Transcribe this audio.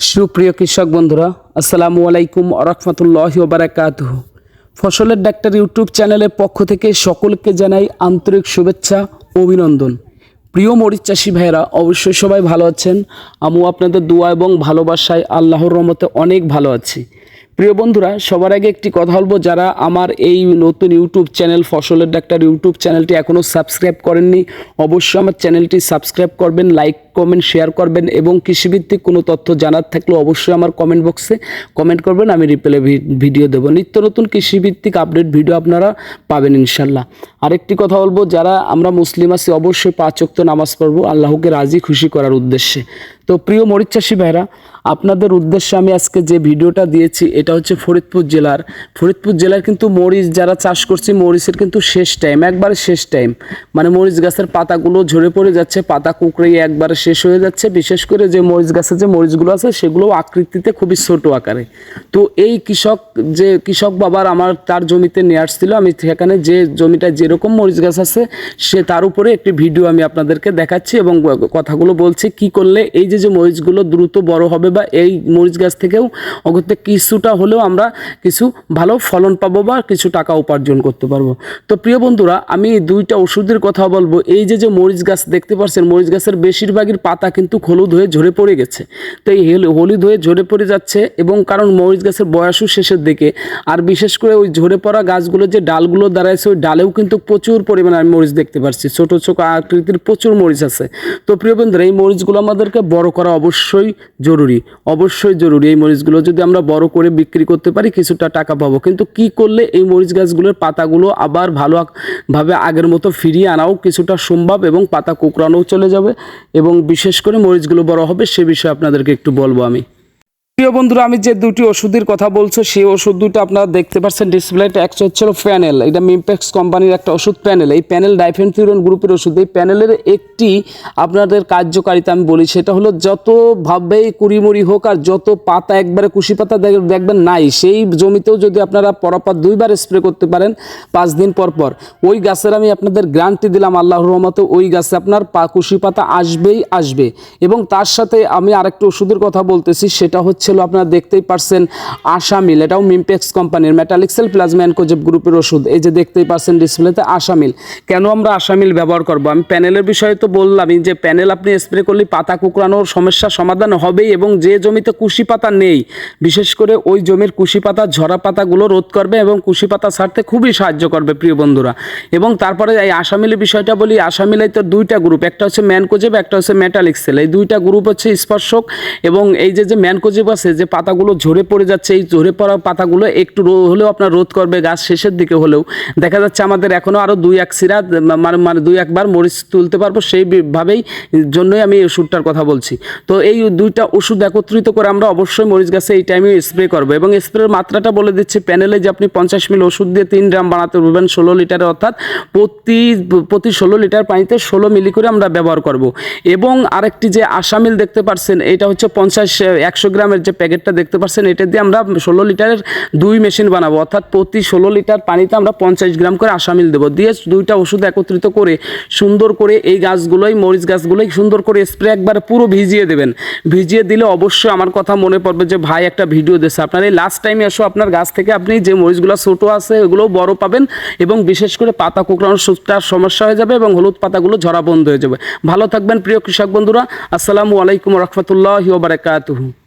সুপ্রিয় কৃষক বন্ধুরা, আসসালামু আলাইকুম রহমতুল্লাহ বারাকাত ফসলের ডাক্তার ইউটিউব চ্যানেলের পক্ষ থেকে সকলকে জানাই আন্তরিক শুভেচ্ছা, অভিনন্দন। প্রিয় মরিচ চাষি ভাইয়েরা, অবশ্যই সবাই ভালো আছেন। আমিও আপনাদের দোয়া এবং ভালোবাসায় আল্লাহর রহমতে অনেক ভালো আছি। প্রিয় বন্ধুরা, সবার আগে একটি কথা বলব, যারা আমার এই নতুন ইউটিউব চ্যানেল ফসলের ডাক্তার ইউটিউব চ্যানেলটি এখনও সাবস্ক্রাইব করেননি, অবশ্যই আমার চ্যানেলটি সাবস্ক্রাইব করবেন, লাইক, কমেন্ট, শেয়ার করবেন এবং কৃষিভিত্তিক কোনো তথ্য জানার থাকলে অবশ্যই আমার কমেন্ট বক্সে কমেন্ট করবেন, আমি রিপ্লে ভিডিও দেবো। নিত্য নতুন কৃষিভিত্তিক আপডেট ভিডিও আপনারা পাবেন ইনশাল্লাহ। আরেকটি কথা বলব, যারা আমরা মুসলিম আছি, অবশ্যই পাঁচ ওয়াক্ত নামাজ পড়ব, আল্লাহকে রাজি, খুশি করার উদ্দেশ্যে। তো প্রিয় মরিচ চাষি ভাইরা আপনাদের উদ্দেশ্যে আমি আজকে যে ভিডিওটা দিয়েছি, এটা হচ্ছে ফরিদপুর জেলার। ফরিদপুর জেলার কিন্তু মরিচ, যারা চাষ করছে, মরিচের কিন্তু শেষ টাইম একবারে শেষ টাইম মানে মরিচ গাছের পাতাগুলো ঝরে পড়ে যাচ্ছে, পাতা কুকড়ে একবারে শেষ হয়ে যাচ্ছে। বিশেষ করে যে মরিচ গাছের যে মরিচগুলো আছে সেগুলো আকৃতিতে খুবই ছোট আকারে। তো এই কৃষক, যে কৃষক বাবার আমার তার জমিতে নিয়ে আসছিল, আমি সেখানে যে জমিটা যেরকম মরিচ গাছ আছে, সে তার উপরে একটি ভিডিও আমি আপনাদেরকে দেখাচ্ছি এবং কথাগুলো বলছি, কি করলে এই যে যে মরিচগুলো দ্রুত বড় হবে বা এই মরিচ গাছ থেকেও অগত্যে কিছুটা হলেও আমরা কিছু ভালো ফলন পাবো বা কিছু টাকা উপার্জন করতে পারব। তো প্রিয় বন্ধুরা, আমি দুইটা ওষুধের কথা বলব। এই যে যে মরিচ গাছ দেখতে পাচ্ছেন মরিচ গাছের বেশিরভাগের পাতা কিন্তু হলুদ হয়ে ঝরে পড়ে গেছে। তো এই হেল- হলুদ হয়ে ঝরে পড়ে যাচ্ছে এবং কারণ মরিচ গাছের বয়সও শেষের দিকে। আর বিশেষ করে ওই ঝরে পড়া গাছগুলোর যে ডালগুলো দাঁড়াইছে, ওই ডালেও কিন্তু প্রচুর পরিমাণে আমি মরিচ দেখতে পাচ্ছি ছোট ছোট আকৃতির প্রচুর মরিচ আছে। তো প্রিয় বন্ধুরা, এই মরিচগুলো আমাদেরকে বড় করা অবশ্যই জরুরি। অবশ্যই জরুরি এই মরিচগুলো। যদি আমরা বড় করে বিক্রি করতে পারি, কিছুটা টাকা পাবো। কিন্তু কি করলে এই মরিচ গাছগুলোর পাতাগুলো আবার ভালো আক- ভাবে আগের মতো ফিরিয়ে আনাও, কিছুটা সম্ভব এবং পাতা কুকরানোও চলে যাবে? এবং বিশেষ করে মরিচগুলো বড় হবে, সে বিষয়ে আপনাদেরকে একটু বলব আমি। প্রিয় বন্ধুরা, আমি যে দুটি ওষুধের কথা বলছো, সেই ওষুধ দুটো আপনারা দেখতে পাচ্ছেন ডিসপ্লেতে একটা হচ্ছিল প্যানেল এটা মিমপেক্স কোম্পানির একটা ওষুধ প্যানেল এই প্যানেল ডাইফেনথিউরন গ্রুপের ওষুধ। এই প্যানেলের একটি আপনাদের কার্যকারিতা আমি বলি, সেটা হলো যতভাবেই কুড়িমুড়ি হোক আর যত পাতা একবারে কুশি পাতা দেখ- দেখবেন নাই, সেই জমিতেও যদি আপনারা পরপর দুইবার স্প্রে করতে পারেন, পাঁচ দিন পর পর, ওই গাছের আমি আপনাদের গ্যারান্টি দিলাম, আল্লাহর রহমতে ওই গাছে আপনার পা কুশি পাতা আসবেই আসবে। এবং তার সাথে আমি আরেকটা ওষুধের কথা বলতেছি, সেটা হচ্ছিল আপনারা দেখতেই পারছেন আশামিল এটাও মিমপেক্স কোম্পানির মেটালিক্সেল প্লাজমা অ্যানকোজেব গ্রুপের ওষুধ। এই যে দেখতেই পারছেন ডিসপ্লেতে আশামিল কেন আমরা আশামিল ব্যবহার করব? আমি প্যানেলের বিষয়ে তো বললামই যে প্যানেল আপনি স্প্রে করলে পাতা কুকরানোর সমস্যা সমাধান হবেই এবং যে জমিতে কুশি পাতা নেই, বিশেষ করে ওই জমির কুশি পাতা, ঝরা পাতাগুলো রোধ করবে এবং কুশি পাতা ছাড়তে খুবই সাহায্য করবে প্রিয় বন্ধুরা। এবং তারপরে এই আশামিলের বিষয়টা বলি আশামিলাই তো দুইটা গ্রুপ একটা হচ্ছে ম্যানকোজেব, একটা হচ্ছে মেটালিক্সেল এই দুইটা গ্রুপ হচ্ছে স্পর্শক এবং এই যে যে ম্যানকোজেব আছে যে পাতাগুলো ঝরে পড়ে যাচ্ছে, এই ঝরে পড়া পাতাগুলো একটু রো- হলেও আপনার রোধ করবে গাছ শেষের দিকে হলেও। দেখা যাচ্ছে আমাদের এখনও আরও দুই এক সিরা মানে মানে দুই একবার মরিচ তুলতে পারব, সেই বি- ভাবেই জন্যই আমি এই ওষুধটার কথা বলছি। তো এই দুইটা ওষুধ একত্রিত করে আমরা অবশ্যই মরিচ গাছে এই টাইমে স্প্রে করব এবং স্প্রের মাত্রাটা বলে দিচ্ছি প্যানেলে যে আপনি পঞ্চাশ মিল ওষুধ দিয়ে তিন গ্রাম বানাতে পারবেন ষোলো লিটারে অর্থাৎ প্রতি প্রতি ষোলো লিটার পানিতে ষোলো মিলি করে আমরা ব্যবহার করব। এবং আরেকটি যে আসামিল দেখতে পাচ্ছেন এটা হচ্ছে পঞ্চাশ, একশো গ্রামের যে প্যাকেটটা দেখতে পাচ্ছেন, এটা দিয়ে আমরা ষোলো লিটারের দুই মেশিন বানাবো। অর্থাৎ প্রতি ষোলো লিটার পানিতে আমরা পঞ্চাশ গ্রাম করে আসামিল দেবো। দিয়ে দুইটা ওষুধ একত্রিত করে, সুন্দর করে এই গাছগুলোই, মরিচ গাছগুলোই সুন্দর করে স্প্রে একবার পুরো ভিজিয়ে দেবেন। ভিজিয়ে দিলে অবশ্যই আমার কথা মনে পড়বে যে, ভাই, একটা ভিডিও দিয়েছে। আপনার এই লাস্ট টাইমে এসো, আপনার গাছ থেকে আপনি যে মরিচগুলো ছোটো আছে, ওগুলোও বড় পাবেন এবং বিশেষ করে পাতা কুকড়ানোর সুতার সমস্যা হয়ে যাবে এবং হলুদ পাতাগুলো ঝরা বন্ধ হয়ে যাবে। ভালো থাকবেন প্রিয় কৃষক বন্ধুরা। আসসালামু আলাইকুম রহমতুল্লাহ বারাকাতুহু।